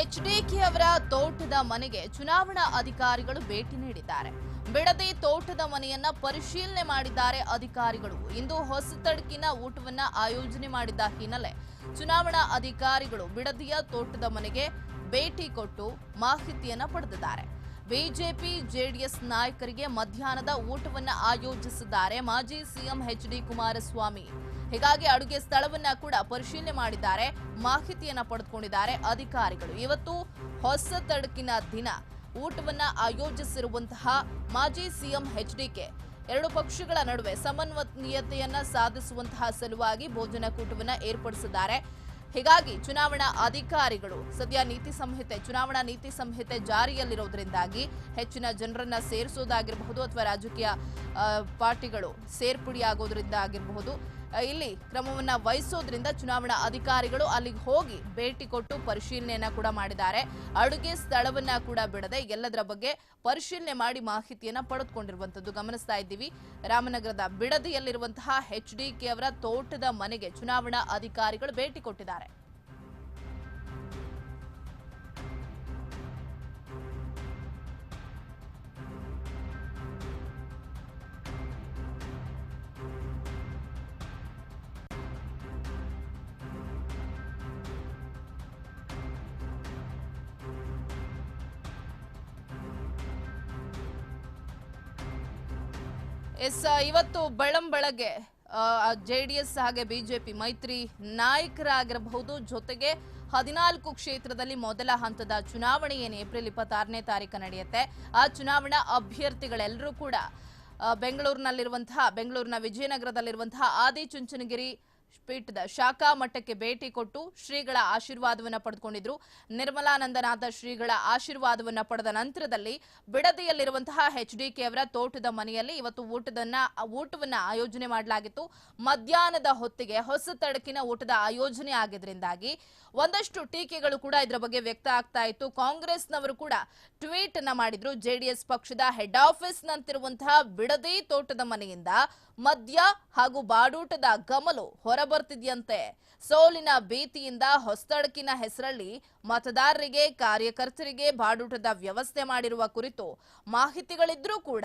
HDK ಅವರ ತೋಟದ ಮನೆಗೆ ಚುನಾವಣಾ ಅಧಿಕಾರಿಗಳು ಭೇಟಿ ನೀಡಿದ್ದಾರೆ. ಬಿಡದಿ ತೋಟದ ಮನೆಯನ್ನ ಪರಿಶೀಲನೆ ಮಾಡಿದ್ದಾರೆ ಅಧಿಕಾರಿಗಳು. ಇಂದು ಹೊಸತಡಕಿನ ಊಟವನ್ನ ಆಯೋಜನೆ ಮಾಡಿದ್ದ ಹಿನ್ನೆಲೆ ಚುನಾವಣಾ ಅಧಿಕಾರಿಗಳು ಬಿಡದಿಯ ತೋಟದ ಮನೆಗೆ ಭೇಟಿ ಕೊಟ್ಟು ಮಾಹಿತಿಯನ್ನ ಪಡೆದಿದ್ದಾರೆ. ಬಿಜೆಪಿ ಜೆಡಿಎಸ್ ನಾಯಕರಿಗೆ ಮಧ್ಯಾಹ್ನದ ಊಟವನ್ನು ಆಯೋಜಿಸಿದ್ದಾರೆ ಮಾಜಿ ಸಿಎಂ ಎಚ್ ಡಿ ಕುಮಾರಸ್ವಾಮಿ. ಹೀಗಾಗಿ ಅಡುಗೆ ಸ್ಥಳವನ್ನ ಕೂಡ ಪರಿಶೀಲನೆ ಮಾಡಿದ್ದಾರೆ, ಮಾಹಿತಿಯನ್ನ ಪಡೆದುಕೊಂಡಿದ್ದಾರೆ ಅಧಿಕಾರಿಗಳು. ಇವತ್ತು ಹೊಸ ತಡಕಿನ ದಿನ. ಊಟವನ್ನ ಆಯೋಜಿಸಿರುವಂತಹ ಮಾಜಿ ಸಿಎಂ ಎಚ್ಡಿಕೆ ಎರಡು ಪಕ್ಷಗಳ ನಡುವೆ ಸಮನ್ವಯತೆಯನ್ನ ಸಾಧಿಸುವಂತಹ ಸಲುವಾಗಿ ಭೋಜನ ಕೂಟವನ್ನ ಏರ್ಪಡಿಸಿದ್ದಾರೆ. ಹೀಗಾಗಿ ಚುನಾವಣಾ ಅಧಿಕಾರಿಗಳು ಸದ್ಯ ನೀತಿ ಸಂಹಿತೆ, ಚುನಾವಣಾ ನೀತಿ ಸಂಹಿತೆ ಜಾರಿಯಲ್ಲಿರೋದ್ರಿಂದಾಗಿ ಹೆಚ್ಚಿನ ಜನರನ್ನ ಸೇರಿಸೋದಾಗಿರಬಹುದು ಅಥವಾ ರಾಜಕೀಯ ಪಾರ್ಟಿಗಳು ಸೇರ್ಪುಡಿಯಾಗೋದ್ರಿಂದ ಆಗಿರಬಹುದು ಇಲ್ಲಿ ಕ್ರಮವನ್ನ ವಹಿಸೋದ್ರಿಂದ ಚುನಾವಣಾ ಅಧಿಕಾರಿಗಳು ಅಲ್ಲಿಗೆ ಹೋಗಿ ಭೇಟಿ ಕೊಟ್ಟು ಪರಿಶೀಲನೆಯನ್ನ ಕೂಡ ಮಾಡಿದ್ದಾರೆ. ಅಡುಗೆ ಸ್ಥಳವನ್ನ ಕೂಡ ಬಿಡದೆ ಎಲ್ಲದರ ಬಗ್ಗೆ ಪರಿಶೀಲನೆ ಮಾಡಿ ಮಾಹಿತಿಯನ್ನ ಪಡೆದುಕೊಂಡಿರುವಂತದ್ದು ಗಮನಿಸ್ತಾ ಇದ್ದೀವಿ. ರಾಮನಗರದ ಬಿಡದಿಯಲ್ಲಿರುವಂತಹ ಎಚ್ ಡಿ ಕೆ ಅವರ ತೋಟದ ಮನೆಗೆ ಚುನಾವಣಾ ಅಧಿಕಾರಿಗಳು ಭೇಟಿ ಕೊಟ್ಟಿದ್ದಾರೆ. ಎಸ್ ಇವತ್ತು ಬಳ್ಳಂಬಳಗೆ ಜೆ ಡಿ ಎಸ್ ಹಾಗೆ ಬಿಜೆಪಿ ಮೈತ್ರಿ ನಾಯಕರಾಗಿರಬಹುದು. ಜೊತೆಗೆ ಹದಿನಾಲ್ಕು ಕ್ಷೇತ್ರದಲ್ಲಿ ಮೊದಲ ಹಂತದ ಚುನಾವಣೆ ಏನು ಏಪ್ರಿಲ್ ಇಪ್ಪತ್ತಾರನೇ ತಾರೀಕು ನಡೆಯುತ್ತೆ. ಆ ಚುನಾವಣಾ ಅಭ್ಯರ್ಥಿಗಳೆಲ್ಲರೂ ಕೂಡ ಬೆಂಗಳೂರಿನಲ್ಲಿರುವಂತಹ, ಬೆಂಗಳೂರಿನ ವಿಜಯನಗರದಲ್ಲಿರುವಂತಹ ಆದಿಚುಂಚನಗಿರಿ ಪೀಠದ ಶಾಖಾ ಮಠಕ್ಕೆ ಭೇಟಿ ಕೊಟ್ಟು ಶ್ರೀಗಳ ಆಶೀರ್ವಾದವನ್ನ ಪಡೆದುಕೊಂಡಿದ್ರು. ನಿರ್ಮಲಾನಂದನಾಥ ಶ್ರೀಗಳ ಆಶೀರ್ವಾದವನ್ನ ಪಡೆದ ನಂತರದಲ್ಲಿ ಬಿಡದಿಯಲ್ಲಿರುವಂತಹ ಎಚ್ ಡಿ ಕೆ ಅವರ ತೋಟದ ಮನೆಯಲ್ಲಿ ಇವತ್ತು ಊಟದನ್ನ, ಊಟವನ್ನ ಆಯೋಜನೆ ಮಾಡಲಾಗಿತ್ತು. ಮಧ್ಯಾಹ್ನದ ಹೊತ್ತಿಗೆ ಹೊಸ ತಡಕಿನ ಊಟದ ಆಯೋಜನೆ ಆಗಿದ್ರಿಂದಾಗಿ ಒಂದಷ್ಟು ಟೀಕೆಗಳು ಕೂಡ ಇದರ ಬಗ್ಗೆ ವ್ಯಕ್ತ ಆಗ್ತಾ ಇತ್ತು. ಕಾಂಗ್ರೆಸ್ನವರು ಕೂಡ ಟ್ವೀಟ್ ಅನ್ನ ಮಾಡಿದ್ರು. ಜೆಡಿಎಸ್ ಪಕ್ಷದ ಹೆಡ್ ಆಫೀಸ್ ನಂತಿರುವಂತಹ ಬಿಡದಿ ತೋಟದ ಮನೆಯಿಂದ ಮದ್ಯ ಹಾಗೂ ಬಾಡೂಟದ ಗಮಲು ಹೊರಬರ್ತಿದ್ಯಂತೆ. ಸೋಲಿನ ಭೀತಿಯಿಂದ ಹೊಸ್ತಡಕಿನ ಹೆಸರಲ್ಲಿ ಮತದಾರರಿಗೆ, ಕಾರ್ಯಕರ್ತರಿಗೆ ಬಾಡೂಟದ ವ್ಯವಸ್ಥೆ ಮಾಡಿರುವ ಕುರಿತು ಮಾಹಿತಿಗಳಿದ್ರೂ ಕೂಡ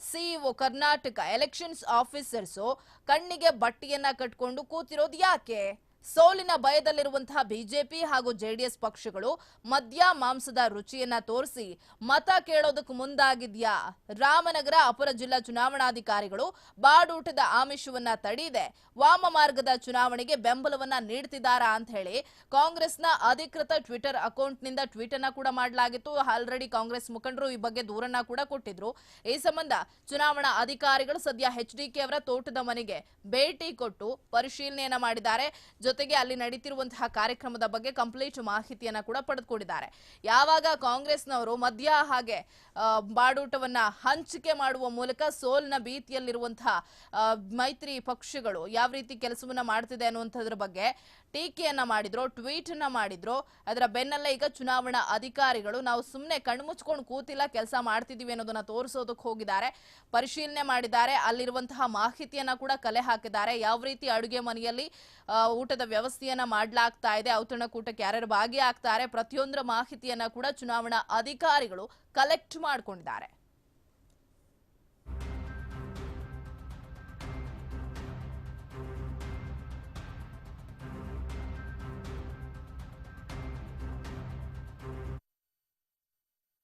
ಸಿಇಒ ಕರ್ನಾಟಕ ಎಲೆಕ್ಷನ್ಸ್ ಆಫೀಸರ್ಸು ಕಣ್ಣಿಗೆ ಬಟ್ಟೆಯನ್ನ ಕಟ್ಕೊಂಡು ಕೂತಿರೋದು ಯಾಕೆ? ಸೋಲಿನ ಭಯದಲ್ಲಿರುವಂತಹ ಬಿಜೆಪಿ ಹಾಗೂ ಜೆಡಿಎಸ್ ಪಕ್ಷಗಳು ಮದ್ಯ ಮಾಂಸದ ರುಚಿಯನ್ನ ತೋರಿಸಿ ಮತ ಕೇಳೋದಕ್ಕೆ ಮುಂದಾಗಿದ್ಯಾ? ರಾಮನಗರ ಅಪರ ಜಿಲ್ಲಾ ಚುನಾವಣಾಧಿಕಾರಿಗಳು ಬಾಡೂಟದ ಆಮಿಷವನ್ನ ತಡೆಯದೆ ವಾಮ ಮಾರ್ಗದ ಚುನಾವಣೆಗೆ ಬೆಂಬಲವನ್ನ ನೀಡ್ತಿದ್ದಾರಾ ಅಂತ ಹೇಳಿ ಕಾಂಗ್ರೆಸ್ನ ಅಧಿಕೃತ ಟ್ವಿಟರ್ ಅಕೌಂಟ್ನಿಂದ ಟ್ವೀಟ್ ಅನ್ನ ಕೂಡ ಮಾಡಲಾಗಿತ್ತು. ಆಲ್ರೆಡಿ ಕಾಂಗ್ರೆಸ್ ಮುಖಂಡರು ಈ ಬಗ್ಗೆ ದೂರನ್ನ ಕೂಡ ಕೊಟ್ಟಿದ್ರು. ಈ ಸಂಬಂಧ ಚುನಾವಣಾ ಅಧಿಕಾರಿಗಳು ಸದ್ಯ ಎಚ್ ಡಿ ಅವರ ತೋಟದ ಮನೆಗೆ ಭೇಟಿ ಕೊಟ್ಟು ಪರಿಶೀಲನೆಯನ್ನ ಮಾಡಿದ್ದಾರೆ. ಜೊತೆಗೆ ಅಲ್ಲಿ ನಡೀತಿರುವಂತಹ ಕಾರ್ಯಕ್ರಮದ ಬಗ್ಗೆ ಕಂಪ್ಲೀಟ್ ಮಾಹಿತಿಯನ್ನ ಕೂಡ ಪಡೆದುಕೊಂಡಿದ್ದಾರೆ. ಯಾವಾಗ ಕಾಂಗ್ರೆಸ್ನವರು ಮದ್ಯ ಹಾಗೆ ಬಾಡೂಟವನ್ನ ಹಂಚಿಕೆ ಮಾಡುವ ಮೂಲಕ ಸೋಲ್ನ ಭೀತಿಯಲ್ಲಿರುವಂತಹ ಮೈತ್ರಿ ಪಕ್ಷಗಳು ಯಾವ ರೀತಿ ಕೆಲಸವನ್ನ ಮಾಡ್ತಿದೆ ಅನ್ನುವಂಥದ್ರ ಬಗ್ಗೆ ಟೀಕೆಯನ್ನ ಮಾಡಿದ್ರು ಟ್ವೀಟ್ ಅನ್ನ ಮಾಡಿದ್ರು. ಅದರ ಬೆನ್ನಲ್ಲೇ ಈಗ ಚುನಾವಣಾ ಅಧಿಕಾರಿಗಳು ನಾವು ಸುಮ್ಮನೆ ಕಣ್ಮುಚ್ಕೊಂಡು ಕೂತಿಲ್ಲ, ಕೆಲಸ ಮಾಡ್ತಿದೀವಿ ಅನ್ನೋದನ್ನ ತೋರಿಸೋದಕ್ಕೆ ಹೋಗಿದ್ದಾರೆ. ಪರಿಶೀಲನೆ ಮಾಡಿದ್ದಾರೆ, ಅಲ್ಲಿರುವಂತಹ ಮಾಹಿತಿಯನ್ನ ಕೂಡ ಕಲೆ ಹಾಕಿದ್ದಾರೆ. ಯಾವ ರೀತಿ ಅಡುಗೆ ಮನೆಯಲ್ಲಿ ಊಟದ ವ್ಯವಸ್ಥೆಯನ್ನ ಮಾಡಲಾಗ್ತಾ ಇದೆ. ಔತಣಕೂಟಕ್ಕೆ ಯಾರ್ಯಾರು ಭಾಗಿಯಾಗ್ತಾರೆ ಪ್ರತಿಯೊಂದರ ಮಾಹಿತಿಯನ್ನ ಕೂಡ ಚುನಾವಣಾ ಅಧಿಕಾರಿಗಳು ಕಲೆಕ್ಟ್ ಮಾಡ್ಕೊಂಡಿದ್ದಾರೆ.